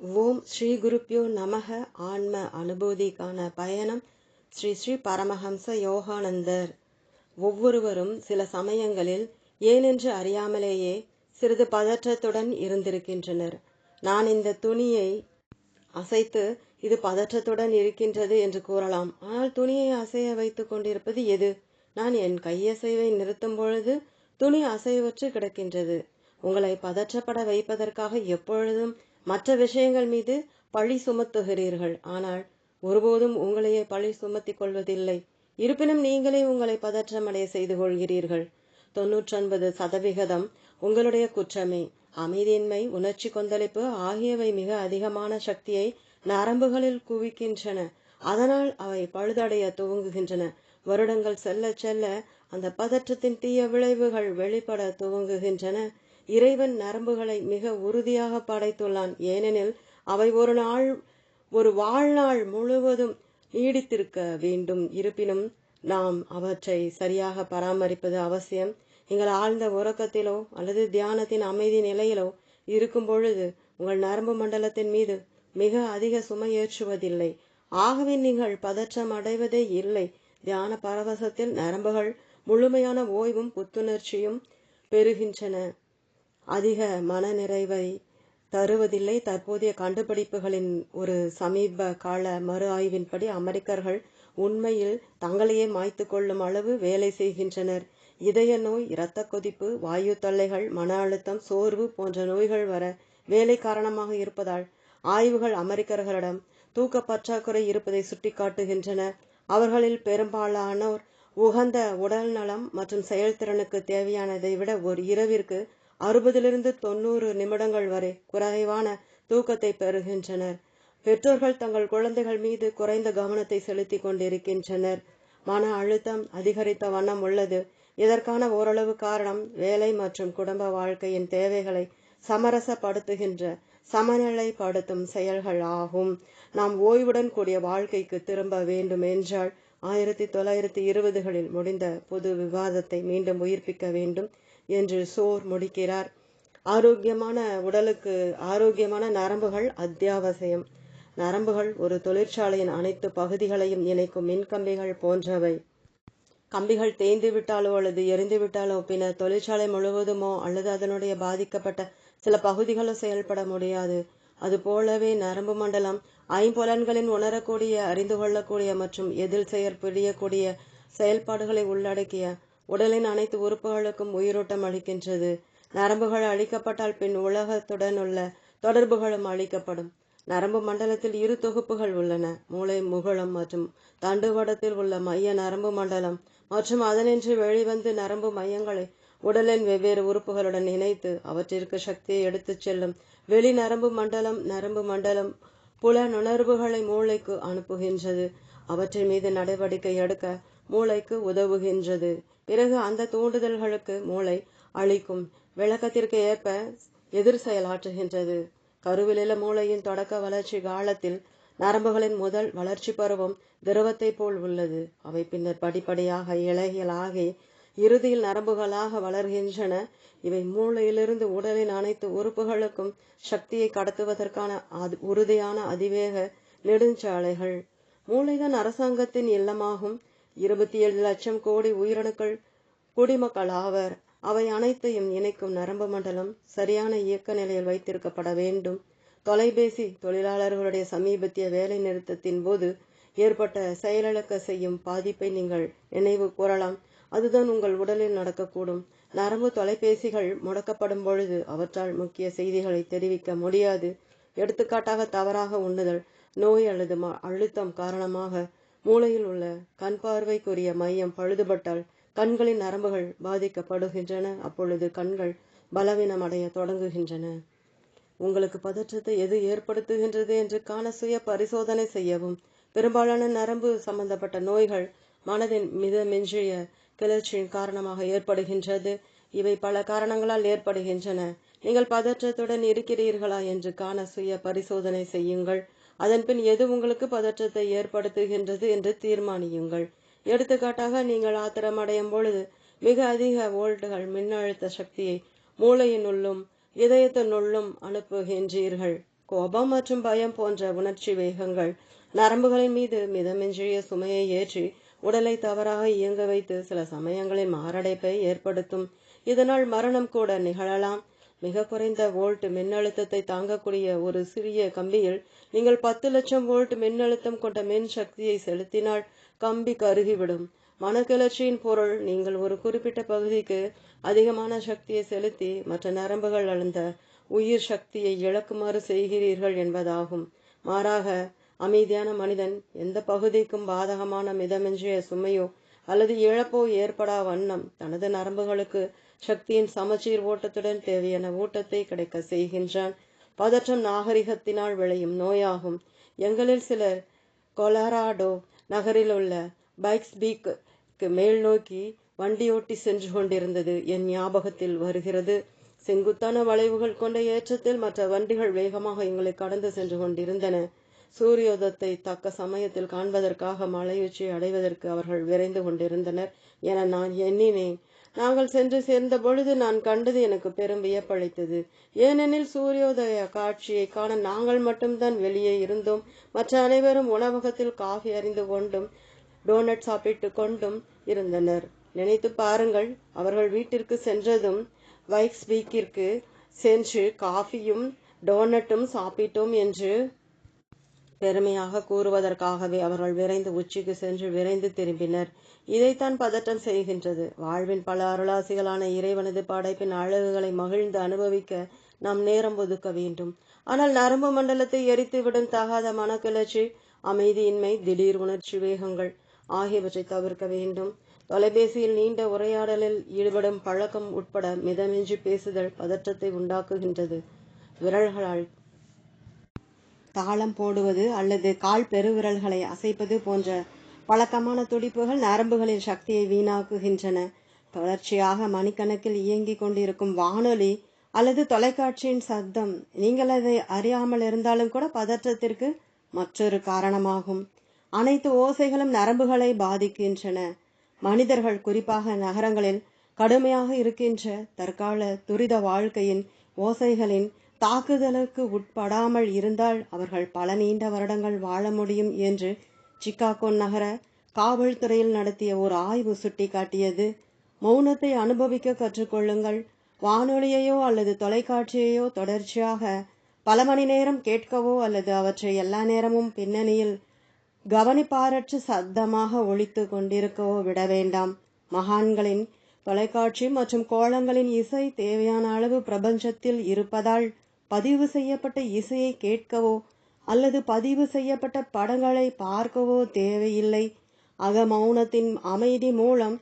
ஓம் ஸ்ரீ குருப்பியோ நமக. ஆன்ம அனுபூதிக்கான பயணம். ஸ்ரீ ஸ்ரீ பரமஹம்ச யோகானந்தர். ஒவ்வொருவரும் சில சமயங்களில் ஏனென்று அறியாமலேயே சிறிது பதற்றத்துடன் இருந்திருக்கின்றனர். நான் இந்த துணியை அசைத்து இது பதற்றத்துடன் இருக்கின்றது என்று கூறலாம். ஆனால் துணியை அசைய வைத்துக் கொண்டிருப்பது எது? நான் என் கையசைவை நிறுத்தும் பொழுது துணி அசைவற்று கிடக்கின்றது. உங்களை பதற்றப்பட வைப்பதற்காக எப்பொழுதும் மற்ற விஷயங்கள் மீது பழி சுமத்துகிறீர்கள். ஆனால் ஒருபோதும் உங்களையே பழி சுமத்திக் கொள்வதில்லை. இருப்பினும் நீங்களே உங்களை பதற்றமடைய செய்து கொள்கிறீர்கள். தொன்னூற்றொன்பது சதவிகிதம் உங்களுடைய குற்றமே. அமைதியின்மை உணர்ச்சி கொந்தளிப்பு ஆகியவை மிக அதிகமான சக்தியை நரம்புகளில் குவிக்கின்றன. அதனால் அவை பழுதடைய துவங்குகின்றன. வருடங்கள் செல்ல செல்ல அந்த பதற்றத்தின் தீய விளைவுகள் வெளிப்பட துவங்குகின்றன. இறைவன் நரம்புகளை மிக உறுதியாக படைத்துள்ளான். ஏனெனில் அவை ஒரு நாள் ஒரு வாழ்நாள் முழுவதும் நீடித்திருக்க வேண்டும். இருப்பினும் நாம் அவற்றை சரியாக பராமரிப்பது அவசியம். நீங்கள் ஆழ்ந்த உறக்கத்திலோ அல்லது தியானத்தின் அமைதி நிலையிலோ இருக்கும் பொழுது உங்கள் நரம்பு மண்டலத்தின் மீது மிக அதிக சுமை ஏற்றுவதில்லை. ஆகவே நீங்கள் பதற்றம் அடைவதே இல்லை. தியான பரவசத்தில் நரம்புகள் முழுமையான ஓய்வும் புத்துணர்ச்சியும் பெறுகின்றன. அதிக மனநிறைவை தருவதில்லை. தற்போதைய கண்டுபிடிப்புகளின் ஒரு சமீப கால மறு ஆய்வின்படி அமெரிக்கர்கள் உண்மையில் தங்களையே மாய்த்து கொள்ளும் அளவு வேலை செய்கின்றனர். இதய நோய் இரத்த கொதிப்பு வாயு தொல்லைகள் மன அழுத்தம் சோர்வு போன்ற நோய்கள் வர வேலை காரணமாக இருப்பதால் ஆய்வுகள் அமெரிக்கர்களிடம் தூக்க பற்றாக்குறை இருப்பதை சுட்டிக்காட்டுகின்றன. அவர்களில் பெரும்பாலானோர் உகந்த உடல் நலம் மற்றும் செயல்திறனுக்கு தேவையானதை விட ஒரு இரவிற்கு அறுபதிலிருந்து தொண்ணூறு நிமிடங்கள் வரை குறைவான தூக்கத்தை பெறுகின்றனர். பெற்றோர்கள் தங்கள் குழந்தைகள் மீது குறைந்த கவனத்தை செலுத்தி கொண்டிருக்கின்றனர். மன அழுத்தம் அதிகரித்த வண்ணம் உள்ளது. இதற்கான ஓரளவு காரணம் வேலை மற்றும் குடும்ப வாழ்க்கையின் தேவைகளை சமரசப்படுத்துகின்ற சமநிலைப்படுத்தும் செயல்கள் ஆகும். நாம் ஓய்வுடன் கூடிய வாழ்க்கைக்கு திரும்ப வேண்டும் என்றால் ஆயிரத்தி தொள்ளாயிரத்தி இருபதுகளில் முடிந்த பொது விவாதத்தை மீண்டும் உயிர்ப்பிக்க வேண்டும் என்று சோர் முடிக்கிறார். ஆரோக்கியமான உடலுக்கு ஆரோக்கியமான நரம்புகள் அத்தியாவசியம். நரம்புகள் ஒரு தொழிற்சாலையின் அனைத்து பகுதிகளையும் இணைக்கும் மின்கம்பிகள் போன்றவை. கம்பிகள் தேய்ந்து விட்டாலோ அல்லது எரிந்து விட்டாலோ பின்னர் தொழிற்சாலை முழுவதுமோ அல்லது அதனுடைய பாதிக்கப்பட்ட சில பகுதிகளோ செயல்பட முடியாது. அது போலவே நரம்பு மண்டலம் ஐம்புலன்களின் உணரக்கூடிய அறிந்து கொள்ளக்கூடிய மற்றும் எதில் செயற்படியக்கூடிய செயல்பாடுகளை உள்ளடக்கிய உடலின் அனைத்து உறுப்புகளுக்கும் உயிரோட்டம் அளிக்கின்றது. நரம்புகள் அழிக்கப்பட்டால் பின் உலகத்துடன் உள்ள தொடர்புகளும் அழிக்கப்படும். நரம்பு மண்டலத்தில் இரு தொகுப்புகள் உள்ளன. மூளை முகுளம் மற்றும் தண்டுவடத்தில் உள்ள மைய நரம்பு மண்டலம் மற்றும் அதனின்றி வெளிவந்து நரம்பு மையங்களை உடலின் வெவ்வேறு உறுப்புகளுடன் இணைத்து அவற்றிற்கு சக்தியை எடுத்துச் செல்லும் வெளி நரம்பு மண்டலம் நரம்பு மண்டலம் புல நுணர்வுகளை மூளைக்கு அனுப்புகின்றது. அவற்றின் மீது நடவடிக்கை எடுக்க மூளைக்கு உதவுகின்றது. பிறகு அந்த தூண்டுதல்களுக்கு மூளை அளிக்கும் விளக்கத்திற்கு ஏற்ப எதிர் செயலாற்றுகின்றது. கருவிலில மூளையின் தொடக்க வளர்ச்சி காலத்தில் நரம்புகளின் முதல் வளர்ச்சி பருவம் திரவத்தை போல் உள்ளது. அவை பின்னர் படிப்படியாக இலைகளாகி இறுதியில் நரம்புகளாக வளர்கின்றன. இவை மூளையிலிருந்து உடலின் அனைத்து உறுப்புகளுக்கும் சக்தியை கடத்துவதற்கான உறுதியான அதிவேக நெடுஞ்சாலைகள். மூளைதான் அரசாங்கத்தின் இல்லமாகும். இருபத்தி ஏழு லட்சம் கோடி உயிரணுக்கள் குடிமக்கள் ஆவர். அவை அனைத்தையும் இணைக்கும் நரம்பு மண்டலம் சரியான இயக்க நிலையில் வைத்திருக்கப்பட வேண்டும். தொலைபேசி தொழிலாளர்களுடைய சமீபத்திய வேலை நிறுத்தத்தின் போது ஏற்பட்ட செயலிழக்க செய்யும் பாதிப்பை நீங்கள் நினைவு கூறலாம். அதுதான் உங்கள் உடலில் நடக்கக்கூடும். நரம்பு தொலைபேசிகள் முடக்கப்படும் பொழுது அவற்றால் முக்கிய செய்திகளை தெரிவிக்க முடியாது. எடுத்துக்காட்டாக தவறாக உண்ணுதல் நோய் அல்லது அழுத்தம் காரணமாக மூளையில் உள்ள கண் பார்வைக்குரிய மையம் பழுதுபட்டால் கண்களின் நரம்புகள் பாதிக்கப்படுகின்றன. அப்பொழுது கண்கள் பலவீனம் அடைய தொடங்குகின்றன. உங்களுக்கு பதற்றத்தை எது ஏற்படுத்துகின்றது என்று காண சுய பரிசோதனை செய்யவும். பெரும்பாலான நரம்பு சம்பந்தப்பட்ட நோய்கள் மனதின் மித மெஞ்சிய கிளர்ச்சியின் காரணமாக ஏற்படுகின்றது. இவை பல காரணங்களால் ஏற்படுகின்றன. நீங்கள் பதற்றத்துடன் இருக்கிறீர்களா என்று காண சுய பரிசோதனை செய்யுங்கள். அதன்பின் எது உங்களுக்கு பதற்றத்தை ஏற்படுத்துகின்றது என்று தீர்மானியுங்கள். எடுத்துக்காட்டாக நீங்கள் ஆத்திரமடையும் பொழுது மிக அதிக வோல்ட்டுகள் மின்னழுத்த சக்தியை மூளையினுள்ளும் இதயத்தினுள்ளும் அனுப்புகின்றீர்கள். கோபம் மற்றும் பயம் போன்ற உணர்ச்சி வேகங்கள் நரம்புகளின் மீது மிதமின்றிய சுமையை ஏற்றி உடலை தவறாக இயங்க வைத்து சில சமயங்களில் மாரடைப்பை ஏற்படுத்தும். இதனால் மரணம் கூட நிகழலாம். மிக குறைந்த வோல்ட் மின்னழுத்தத்தை தாங்கக்கூடிய ஒரு சிறிய கம்பியில் நீங்கள் பத்து லட்சம் வோல்ட் மின்னழுத்தம் கொண்ட மின் சக்தியை செலுத்தினால் கம்பி கருகிவிடும். மனக்கிளர்ச்சியின் பொருள் நீங்கள் ஒரு குறிப்பிட்ட பகுதிக்கு அதிகமான சக்தியை செலுத்தி மற்ற நரம்புகள் அளந்த உயிர் சக்தியை இழக்குமாறு செய்கிறீர்கள் என்பதாகும். மாறாக அமைதியான மனிதன் எந்த பகுதிக்கும் பாதகமான மிதமின்றிய சுமையோ அல்லது இழப்போ ஏற்படா வண்ணம் தனது நரம்புகளுக்கு சக்தியின் சமச்சீர் ஓட்டத்துடன் தேவையான ஊட்டத்தை கிடைக்க செய்கின்றான். பதற்றம் நாகரிகத்தினால் விளையும் நோயாகும். எங்களில் சிலர் கொலராடோ நகரில் உள்ள பைக்ஸ்பீக்கு மேல் நோக்கி வண்டியோட்டி சென்று கொண்டிருந்தது என் ஞாபகத்தில் வருகிறது. செங்குத்தான வளைவுகள் கொண்ட ஏற்றத்தில் மற்ற வண்டிகள் வேகமாக எங்களை கடந்து சென்று கொண்டிருந்தன. சூரியோதத்தை தக்க சமயத்தில் காண்பதற்காக மலையுச்சியை அடைவதற்கு அவர்கள் விரைந்து கொண்டிருந்தனர் என நான் எண்ணினேன். நாங்கள் சென்று சேர்ந்த பொழுது நான் கண்டது எனக்கு பெரும் வியப்பளித்தது. ஏனெனில் சூரியோதய காட்சியை காண நாங்கள் மட்டும்தான் வெளியே இருந்தோம். மற்ற அனைவரும் உணவகத்தில் காஃபி அறிந்து கொண்டும் டோனட் சாப்பிட்டு கொண்டும் இருந்தனர். நினைத்து பாருங்கள் அவர்கள் வீட்டிற்கு சென்றதும் வைக்ஸ் வீக்கிற்கு சென்று காஃபியும் டோனட்டும் சாப்பிட்டோம் என்று பெருமையாக கூறுவதற்காகவே அவர்கள் விரைந்து உச்சிக்கு சென்று விரைந்து திரும்பினர். இதைத்தான் பதட்டம் செய்கின்றது. வாழ்வின் பல அருளாசிகளான இறைவனது படைப்பின் அழகுகளை மகிழ்ந்து அனுபவிக்க நாம் நேரம் ஒதுக்க வேண்டும். ஆனால் நரம்பு மண்டலத்தை எரித்துவிடும் தகாத மனக்கிளர்ச்சி அமைதியின்மை திடீர் உணர்ச்சி வேகங்கள் ஆகியவற்றை தவிர்க்க வேண்டும். தொலைபேசியில் நீண்ட உரையாடலில் ஈடுபடும் பழக்கம் உட்பட மிதமின்றி பேசுதல் பதற்றத்தை உண்டாக்குகின்றது. விரல்களால் தாளம் போடுவது அல்லது கால் பெருவிரல்களை அசைப்பது போன்ற பழக்கமான துடிப்புகள் நரம்புகளின் சக்தியை வீணாக்குகின்றன. தொடர்ச்சியாக மணிக்கணக்கில் இயங்கிக் கொண்டிருக்கும் வானொலி அல்லது தொலைக்காட்சியின் சத்தம் நீங்கள் அதை அறியாமல் இருந்தாலும் கூட பதற்றத்திற்கு மற்றொரு காரணமாகும். அனைத்து ஓசைகளும் நரம்புகளை பாதிக்கின்றன. மனிதர்கள் குறிப்பாக நகரங்களில் கடுமையாக இருக்கின்ற தற்கால துரித வாழ்க்கையின் ஓசைகளின் தாக்குதலுக்கு உட்படாமல் இருந்தால் அவர்கள் பல நீண்ட வருடங்கள் வாழ முடியும் என்று சிக்காகோ நகர காவல்துறையில் நடத்திய ஒரு ஆய்வு சுட்டிக்காட்டியது. மௌனத்தை அனுபவிக்க கற்றுக்கொள்ளுங்கள். வானொலியையோ அல்லது தொலைக்காட்சியையோ தொடர்ச்சியாக பல மணி நேரம் கேட்கவோ அல்லது அவற்றை எல்லா நேரமும் பின்னணியில் கவனிப்பாரற்று சத்தமாக ஒழித்து கொண்டிருக்கவோ விட வேண்டாம். மகான்களின் தொலைக்காட்சி மற்றும் கோலங்களின் இசை தேவையான அளவு பிரபஞ்சத்தில் இருப்பதால் பதிவு செய்யப்பட்ட இசையை கேட்கவோ அல்லது பதிவு செய்யப்பட்ட படங்களை பார்க்கவோ தேவையில்லை. அக மௌனத்தின் அமைதி மூலம்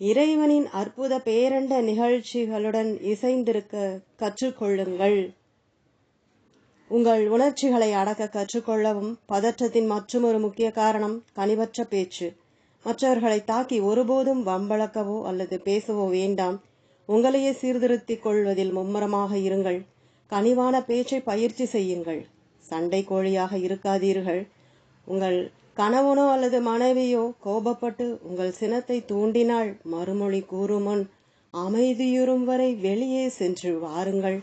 இறைவனின் அற்புத பேரண்ட நிகழ்ச்சிகளுடன் இசைந்திருக்க கற்றுக்கொள்ளுங்கள். உங்கள் உணர்ச்சிகளை அடக்க கற்றுக்கொள்ளவும் பதற்றத்தின் மற்றொரு முக்கிய காரணம் கனிவற்ற பேச்சு. மற்றவர்களை தாக்கி ஒருபோதும் வம்பளக்கவோ அல்லது பேசவோ வேண்டாம். உங்களையே சீர்திருத்திக் கொள்வதில் மும்முரமாக இருங்கள். கனிவான பேச்சை பயிற்சி செய்யுங்கள். சண்டை கோழியாக இருக்காதீர்கள். உங்கள் கணவனோ அல்லது மனைவியோ கோபப்பட்டு உங்கள் சினத்தை தூண்டினால் மறுமொழி கூறுமுன் அமைதியுறும் வரை வெளியே சென்று வாருங்கள்.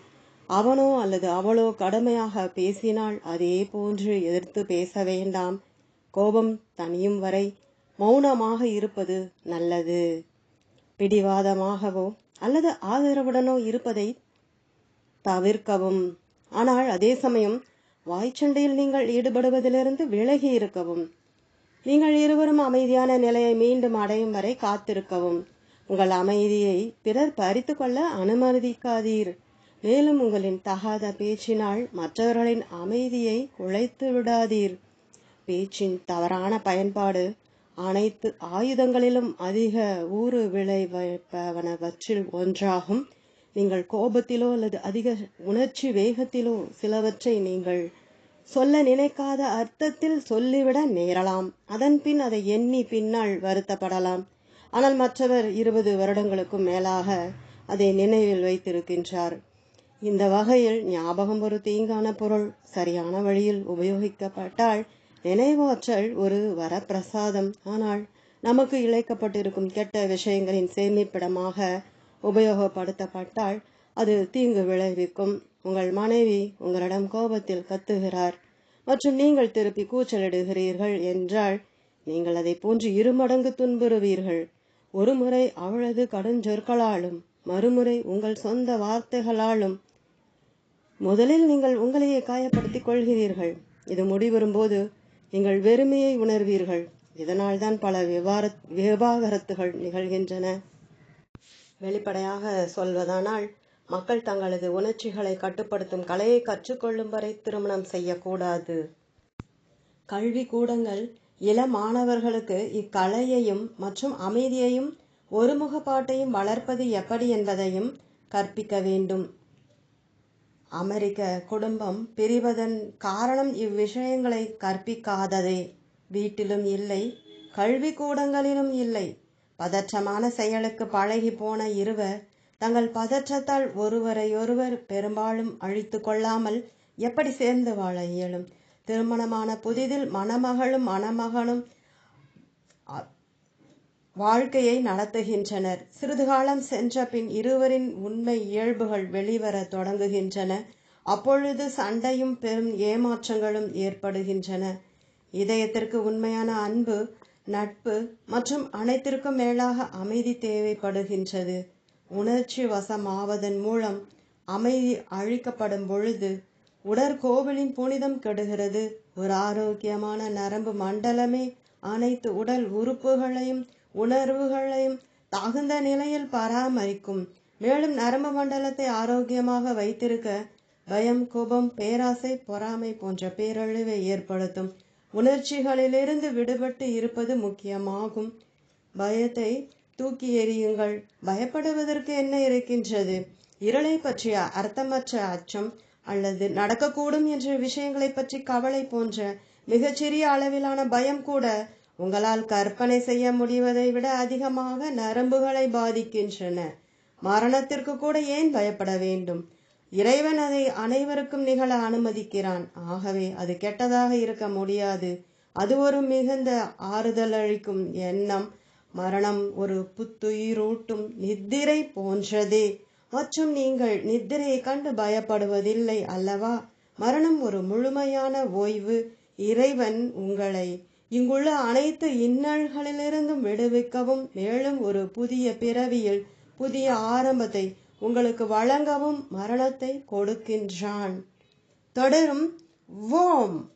அவனோ அல்லது அவளோ கடுமையாக பேசினால் அதே போன்று எதிர்த்து பேச வேண்டாம். கோபம் தனியும் வரை மௌனமாக இருப்பது நல்லது. பிடிவாதமாகவோ அல்லது ஆதரவுடனோ இருப்பதை தவிர்க்கவும். ஆனால் அதே சமயம் வாய்ச்சண்டையில் நீங்கள் ஈடுபடுவதிலிருந்து விலகி இருக்கவும். நீங்கள் இருவரும் அமைதியான நிலையை மீண்டும் அடையும் வரை காத்திருக்கவும். உங்கள் அமைதியை பிறர் பறித்து கொள்ள அனுமதிக்காதீர். மேலும் உங்களின் தகாத பேச்சினால் மற்றவர்களின் அமைதியை குலைத்து விடாதீர். பேச்சின் தவறான பயன்பாடு அனைத்து ஆயுதங்களிலும் அதிக ஊறு விளைவிப்பவனவற்றில் ஒன்றாகும். நீங்கள் கோபத்திலோ அல்லது அதிக உணர்ச்சி வேகத்திலோ சிலவற்றை நீங்கள் சொல்ல நினைக்காத அர்த்தத்தில் சொல்லிவிட நேரலாம். அதன் பின் அதை எண்ணி பின்னால் வருத்தப்படலாம். ஆனால் மற்றவர் இருபது வருடங்களுக்கும் மேலாக அதை நினைவில் வைத்திருக்கின்றார். இந்த வகையில் ஞாபகம் ஒரு தீங்கான பொருள். சரியான வழியில் உபயோகிக்கப்பட்டால் நினைவாற்றல் ஒரு வரப்பிரசாதம். ஆனால் நமக்கு இழைக்கப்பட்டிருக்கும் கெட்ட விஷயங்களின் சேமிப்பிடமாக உபயோகப்படுத்தப்பட்டால் அது தீங்கு விளைவிக்கும். உங்கள் மனைவி உங்களிடம் கோபத்தில் கத்துகிறார். மற்றும் நீங்கள் திருப்பி கூச்சலிடுகிறீர்கள் என்றால் நீங்கள் அதை போன்று இருமடங்கு துன்புறுவீர்கள். ஒருமுறை அவளது கடுஞ்சொற்களாலும் மறுமுறை உங்கள் சொந்த வார்த்தைகளாலும் முதலில் நீங்கள் உங்களையே காயப்படுத்திக் கொள்கிறீர்கள். இது முடிவரும்போது நீங்கள் வெறுமையை உணர்வீர்கள். இதனால்தான் பல விவார விவாகரத்துகள் நிகழ்கின்றன. வெளிப்படையாக சொல்வதானால் மக்கள் தங்களது உணர்ச்சிகளை கட்டுப்படுத்தும் கலையை கற்றுக்கொள்ளும் வரை திருமணம் செய்யக்கூடாது. கல்வி கூடங்கள் இள மாணவர்களுக்கு இக்கலையையும் மற்றும் அமைதியையும் ஒருமுகப்பாட்டையும் வளர்ப்பது எப்படி என்பதையும் கற்பிக்க வேண்டும். அமெரிக்க குடும்பம் பிரிவதன் காரணம் இவ்விஷயங்களை கற்பிக்காததே. வீட்டிலும் இல்லை கல்வி கூடங்களிலும் இல்லை. பதற்றமான செயலுக்கு பழகி போன இருவர் தங்கள் பதற்றத்தால் ஒருவரையொருவர் பெரும்பாலும் அழித்து கொள்ளாமல் எப்படி சேர்ந்து வாழ இயலும்? திருமணமான புதிதில் மணமகளும் மணமகனும் வாழ்க்கையை நடத்துகின்றனர். சிறிது காலம் சென்ற பின் இருவரின் உண்மை இயல்புகள் வெளிவர தொடங்குகின்றன. அப்பொழுது சண்டையும் பெரும் ஏமாற்றங்களும் ஏற்படுகின்றன. இதயத்திற்கு உண்மையான அன்பு நட்பு மற்றும் அனைத்திற்கும் மேலாக அமைதி தேவைப்படுகின்றது. உணர்ச்சி வசமாவதன் மூலம் அமைதி அழிக்கப்படும் பொழுது உடற்கோவிலின் புனிதம் கெடுகிறது. ஒரு ஆரோக்கியமான நரம்பு மண்டலமே அனைத்து உடல் உறுப்புகளையும் உணர்வுகளையும் தகுந்த நிலையில் பராமரிக்கும். மேலும் நரம்பு மண்டலத்தை ஆரோக்கியமாக வைத்திருக்க பயம் கோபம் பேராசை பொறாமை போன்ற பேரழிவை ஏற்படுத்தும். உணர்ச்சிகளிலிருந்து விடுபட்டு இருப்பது முக்கியமாகும். பயத்தை தூக்கி எறியுங்கள். பயப்படுவதற்கு என்ன இருக்கின்றது? இருளை பற்றிய அர்த்தமற்ற அச்சம் அல்லது நடக்கக்கூடும் என்ற விஷயங்களை பற்றி கவலை போன்ற மிகச்சிறிய அளவிலான பயம் கூட உங்களால் கற்பனை செய்ய முடிவதை விட அதிகமாக நரம்புகளை பாதிக்கின்றன. மரணத்திற்கு கூட ஏன் பயப்பட வேண்டும்? இறைவன் அதை அனைவருக்கும் நிகழ அனுமதிக்கிறான். ஆகவே அது கெட்டதாக இருக்க முடியாது. அது ஒரு மிகுந்த ஆறுதல் அளிக்கும் எண்ணம். மரணம் ஒரு புத்துயிரூட்டும் நித்திரை போன்றதே. மற்றும் நீங்கள் நித்திரையை கண்டு பயப்படுவதில்லை அல்லவா? மரணம் ஒரு முழுமையான ஓய்வு. இறைவன் உங்களை இங்குள்ள அனைத்து இன்னல்களிலிருந்தும் விடுவிக்கவும் மேலும் ஒரு புதிய பிறவியில் புதிய ஆரம்பத்தை உங்களுக்கு வழங்கவும் மரணத்தை கொடுக்கின்றான். தொடரும். ஓம்.